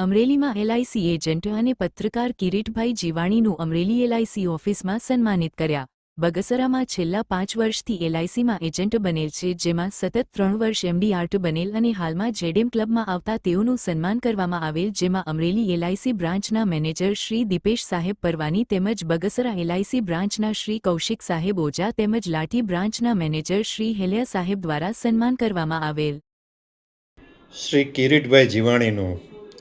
અમરેલીમાં LIC agent અને પત્રકાર કિરીટભાઈ જીવાણીનું અમરેલી એલઆઈસી ઓફિસમાં સન્માનિત કર્યા. બગસરામાં છેલ્લા પાંચ વર્ષથી એલઆઈસીમાં એજન્ટ બનેલ છે, જેમાં સતત ત્રણ વર્ષ એમડી આર્ટ બનેલ અને હાલમાં જેડેમ ક્લબમાં આવતા તેઓનું સન્માન કરવામાં આવેલ, જેમાં અમરેલી એલઆઈસી બ્રાન્ચના મેનેજર શ્રી દીપેશ સાહેબ પરવાની તેમજ બગસરા એલઆઈસી બ્રાન્ચના શ્રી કૌશિક સાહેબ ઓઝા તેમજ લાઠી બ્રાન્ચના મેનેજર શ્રી હેલિયા સાહેબ દ્વારા સન્માન કરવામાં આવેલ. શ્રી કિરીટભાઈ જીવાણીનું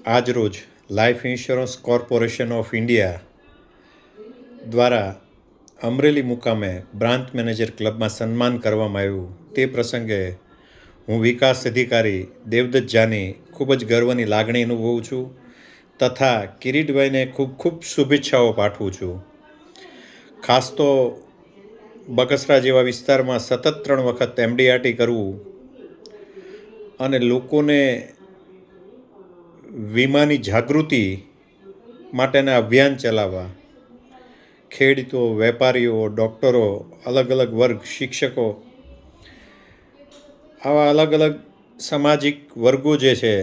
આજરોજ life insurance corporation of India દ્વારા અમરેલી મુકામે બ્રાન્ચ મેનેજર ક્લબમાં સન્માન કરવામાં આવ્યું. તે પ્રસંગે હું વિકાસ અધિકારી દેવદત્ત જાની ખૂબ જ ગર્વની લાગણી અનુભવું છું તથા કિરીટભાઈને ખૂબ ખૂબ શુભેચ્છાઓ પાઠવું છું. ખાસ તો બગસરા જેવા વિસ્તારમાં સતત ત્રણ વખત એમડીઆરટી કરવું અને લોકોને વીમાની જાગૃતિ માટેના અભિયાન ચલાવવા. ખેડૂતો, વેપારીઓ, ડૉક્ટરો અલગ અલગ વર્ગ, શિક્ષકો, આવા અલગ અલગ સામાજિક વર્ગો જે છે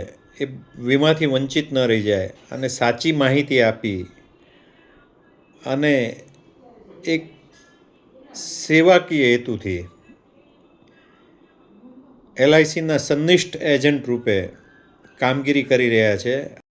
એ વીમાથી વંચિત ન રહી જાય અને સાચી માહિતી આપી અને એક સેવાકીય હેતુથી એલઆઈસીના સંનિષ્ઠ એજન્ટ રૂપે કામગીરી કરી રહ્યા છે.